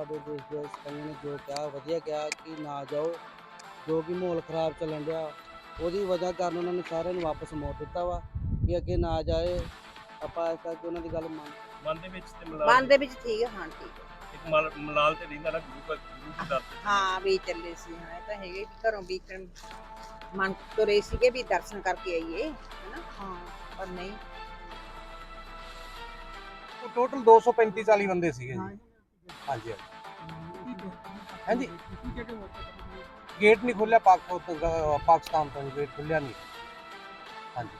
ਸਾਡੇ ਦੇਸ਼ ਦੇ ਸਿਪਾਹੀਆਂ ਨੇ ਜੋ ਕਿਹਾ ਵਧੀਆ ਕਿਹਾ ਕਿ ਨਾ ਜਾਓ ਜੋ ਕਿ ਮਾਹੌਲ ਖਰਾਬ ਚੱਲਣ ਡਿਆ। ਉਹਦੀ ਵਜ੍ਹਾ ਕਾਰਨ ਉਹਨਾਂ ਨੇ ਸਾਰਿਆਂ ਨੂੰ ਵਾਪਸ ਮੋੜ ਦਿੱਤਾ ਵਾ ਕਿ ਅੱਗੇ ਨਾ ਜਾਏ। ਆਪਾਂ ਇਸ ਕਰਕੇ ਉਹਨਾਂ ਦੀ ਗੱਲ ਮੰਨ ਮਨ ਦੇ ਵਿੱਚ ਤੇ ਮਨ ਮਲਾਲ ਦੇ ਵਿੱਚ ਠੀਕ ਹੈ ਹਾਂ ਠੀਕ ਹੈ ਇੱਕ ਮਲ- ਮਲਾਲ ਤੇ ਰਹਿੰਦਾ ਨਾ ਗੁਰੂ ਦਾ ਗੁਰੂ ਦੀ ਦਰ ਤੇ ਹਾਂ ਵੀ ਚੱਲੇ ਸੀ ਹਾਂ ਇਹ ਤਾਂ ਹੈਗੇ ਵੀ ਘਰੋਂ ਵੀ ਕਰਨ ਮਨ ਤੁਰੇ ਸੀਗੇ ਵੀ ਦਰਸ਼ਨ ਕਰਕੇ ਆਈਏ ਹੈਨਾ? ਹਾਂ ਪਰ ਨਹੀਂ। ਟੋਟਲ 235 40 ਬੰਦੇ ਸੀਗੇ ਜੀ। ਹਾਂਜੀ ਹਾਂਜੀ। ਗੇਟ ਨਹੀਂ ਖੁੱਲਿਆ ਪਾਕ ਪਾਕਿਸਤਾਨ ਤੋਂ ਗੇਟ ਖੁੱਲਿਆ ਨਹੀਂ ਹਾਂਜੀ।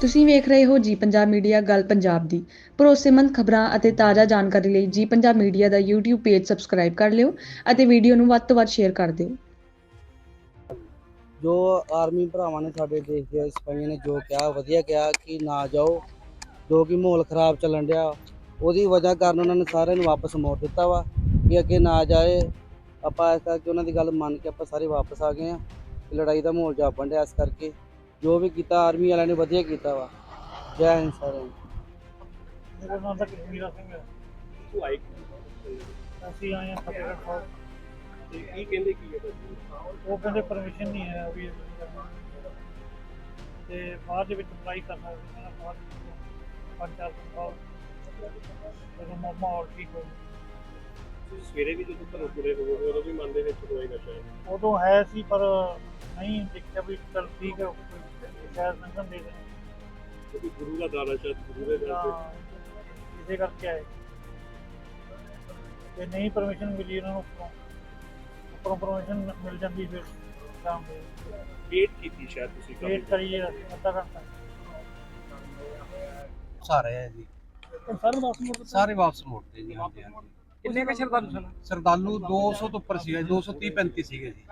ਤੁਸੀਂ ਵੇਖ ਰਹੇ ਹੋ ਜੀ ਪੰਜਾਬ ਮੀਡੀਆ, ਗੱਲ ਪੰਜਾਬ ਦੀ। ਭਰੋਸੇਮੰਦ ਖਬਰਾਂ ਅਤੇ ਤਾਜ਼ਾ ਜਾਣਕਾਰੀ ਲਈ ਜੀ ਪੰਜਾਬ ਮੀਡੀਆ ਦਾ YouTube ਪੇਜ ਸਬਸਕ੍ਰਾਈਬ ਕਰ ਲਿਓ ਅਤੇ ਵੀਡੀਓ ਨੂੰ ਵੱਧ ਤੋਂ ਵੱਧ ਸ਼ੇਅਰ ਕਰ ਦਿਓ। ਜੋ ਆਰਮੀ ਭਰਾਵਾਂ ਨੇ ਸਾਡੇ ਦੇਸ਼ ਦੇ ਸਿਪਾਹੀਆਂ ਨੇ ਜੋ ਕਿਹਾ, ਵਧੀਆ ਕਿਹਾ ਕਿ ਨਾ ਜਾਓ, ਜੋ ਕਿ ਮਾਹੌਲ ਖਰਾਬ ਚੱਲਣ ਡਿਆ, ਉਹਦੀ ਵਜ੍ਹਾ ਕਾਰਨ ਉਹਨਾਂ ਨੇ ਸਾਰਿਆਂ ਨੂੰ ਵਾਪਸ ਮੋੜ ਦਿੱਤਾ ਵਾ ਕਿ ਅੱਗੇ ਨਾ ਜਾਏ। ਆਪਾਂ ਇਸ ਕਰਕੇ ਉਹਨਾਂ ਦੀ ਗੱਲ ਮੰਨ ਕੇ ਆਪਾਂ ਸਾਰੇ ਵਾਪਸ ਆ ਗਏ ਆ ਲੜਾਈ ਦਾ ਮਾਹੌਲ ਜਾਪਣ ਡਿਆ ਇਸ ਕਰਕੇ। ਜੋ ਵੀ ਕੀਤਾ, ਆਰਮੀ ਵਾਲਿਆਂ ਨੇ ਵਧੀਆ ਕੀਤਾ ਵਾ। ਜੈ ਹਿੰਦ ਸਾਰਿਆਂ ਨੂੰ। ਮੇਰਾ ਨਾਮ ਤਾਂ ਕਸ਼ਮੀਰਾ ਸਿੰਘ ਹੈ। ਉਹ ਆਏ ਅਸੀਂ ਆਏ ਹਾਂ ਫਤਿਹਗੜ੍ਹ ਸਾਹਿਬ। ਤੇ ਕੀ ਕਹਿੰਦੇ ਕੀ ਹੈ ਉਹ ਕਹਿੰਦੇ ਪਰਮਿਸ਼ਨ ਨਹੀਂ ਹੈ ਵੀ ਇਹ ਕਰਨਾ। ਤੇ ਬਾਅਦ ਦੇ ਵਿੱਚ ਅਪਲਾਈ ਕਰਨਾ ਸੀ ਕਹਿੰਦਾ ਬਾਅਦ ਵਿੱਚ ਪੰਜ ਚਾਰ ਦਿਨ ਬਾਅਦ। ਜਦੋਂ ਮਾ- ਮਾਹੌਲ ਠੀਕ ਹੋ ਗਿਆ। ਸਵੇਰੇ ਵੀ ਜਦੋਂ ਘਰੋਂ ਤੁਰੇ ਹੋ ਉਦੋਂ ਵੀ ਮਨ ਦੇ ਵਿੱਚ ਹੋਏ ਨਸ਼ਾ ਹੈ ਉਦੋਂ ਹੈ ਸੀ ਪਰ ਨਹੀਂ ਦੇਖਿਆ ਵੀ ਚਲ ਠੀਕ ਹੈ ਕੋਈ ਸ਼ਾਇਦ ਸੰਗਮ ਦੇ ਦੇ ਕਿਉਂਕਿ ਗੁਰੂ ਦਾ ਦਾਣਾ ਸ਼ਾਇਦ ਗੁਰੂ ਦੇ ਦਰ ਤੇ। ਤਾਂ ਇਸੇ ਕਰਕੇ ਆਏ। ਤੇ ਨਹੀਂ ਪਰਮਿਸ਼ਨ ਮਿਲੀ ਉਹਨਾਂ ਨੂੰ। ਉੱਪਰੋਂ ਉੱਪਰੋਂ ਪਰਮਿਸ਼ਨ ਮਿਲ ਜਾਂਦੀ ਫਿਰ ਸ਼ਾਮ ਦੇ ਵੇਟ ਕੀਤੀ ਸ਼ਾਇਦ ਤੁਸੀਂ ਕਾਫੀ ਵੇਟ ਕਰੀਏ ਅੱਧਾ ਘੰਟਾ ਸਾਰੇ ਹੈ ਜੀ। ਸਰ ਵਾਪਸ ਸਾਰੇ ਵਾਪਸ ਮੋੜਤੇ ਜੀ ਹਾਂਜੀ ਹਾਂਜੀ। ਕਿੰਨੇ ਕੁ ਸ਼ਰਧਾਲੂ ਸਨ? ਸਰਦਾਲੂ 200 ਤੋਂ ਉੱਪਰ ਸੀਗਾ 230 35 ਸੀਗੇ ਜੀ।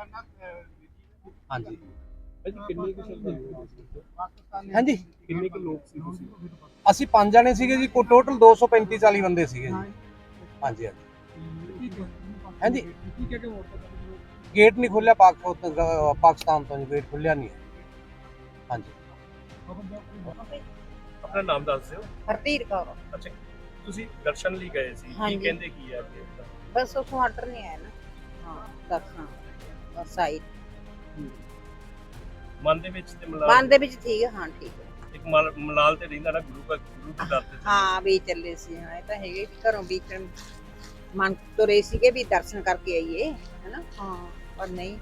ਹਾਂਜੀ। ਭਾਜੀ ਕਿੰਨੇ ਕੁ ਸ਼ਰਧਾਲੂ? ਹਾਂਜੀ। ਕਿੰਨੇ ਕੁ ਲੋਕ ਸੀ ਤੁਸੀਂ? ਅਸੀਂ ਪੰਜ ਜਣੇ ਸੀਗੇ ਜੀ ਕੋ ਟੋਟਲ 235 40 ਬੰਦੇ ਸੀਗੇ ਜੀ। ਹਾਂਜੀ ਹਾਂਜੀ। ਹਾਂਜੀ। ਗੇਟ ਨਹੀਂ ਖੁੱਲਿਆ ਪਾਕ ਪਾਕਿਸਤਾਨ ਤੋਂ ਗੇਟ ਖੁੱਲਿਆ ਨਹੀਂ। ਹਾਂਜੀ। ਆਪਣਾ ਨਾਮ ਦੱਸ ਦਿਓ। ਹਰਤੀਰ ਕੌਰ। ਅੱਛਾ ਤੁਸੀਂ ਦਰਸ਼ਨ ਲਈ ਗਏ ਸੀ। ਕੀ। ਕਹਿੰਦੇ ਕੀ ਹੈ ਅੱਗੇ? ਦਾ? ਬਸ ਉਸੋਂ ਆਰਡਰ ਨਹੀਂ ਆਇਆ ਨਾ। ਹਾਂ ਦਰਸ਼ਨ ਬਸ ਆਈ ਮਨ ਦੇ ਵਿੱਚ ਤੇ ਮਨ ਮਲਾਲ ਦੇ ਵਿੱਚ ਠੀਕ ਹੈ ਹਾਂ ਠੀਕ ਹੈ ਇੱਕ ਮਲ- ਮਲਾਲ ਤੇ ਰਹਿੰਦਾ ਨਾ ਗੁਰੂ ਦਾ ਗੁਰੂ ਦੀ ਦਰ ਤੇ। ਹਾਂ ਵੀ ਚੱਲੇ ਸੀ ਹਾਂ ਇਹ ਤਾਂ ਹੈਗੇ ਵੀ ਘਰੋਂ ਵੀ ਕਰਨ ਮਨ ਤੁਰੇ ਸੀਗੇ ਵੀ ਦਰਸ਼ਨ ਕਰਕੇ ਆਈਏ ਹੈਨਾ? ਹਾਂ। ਪਰ ਨਹੀਂ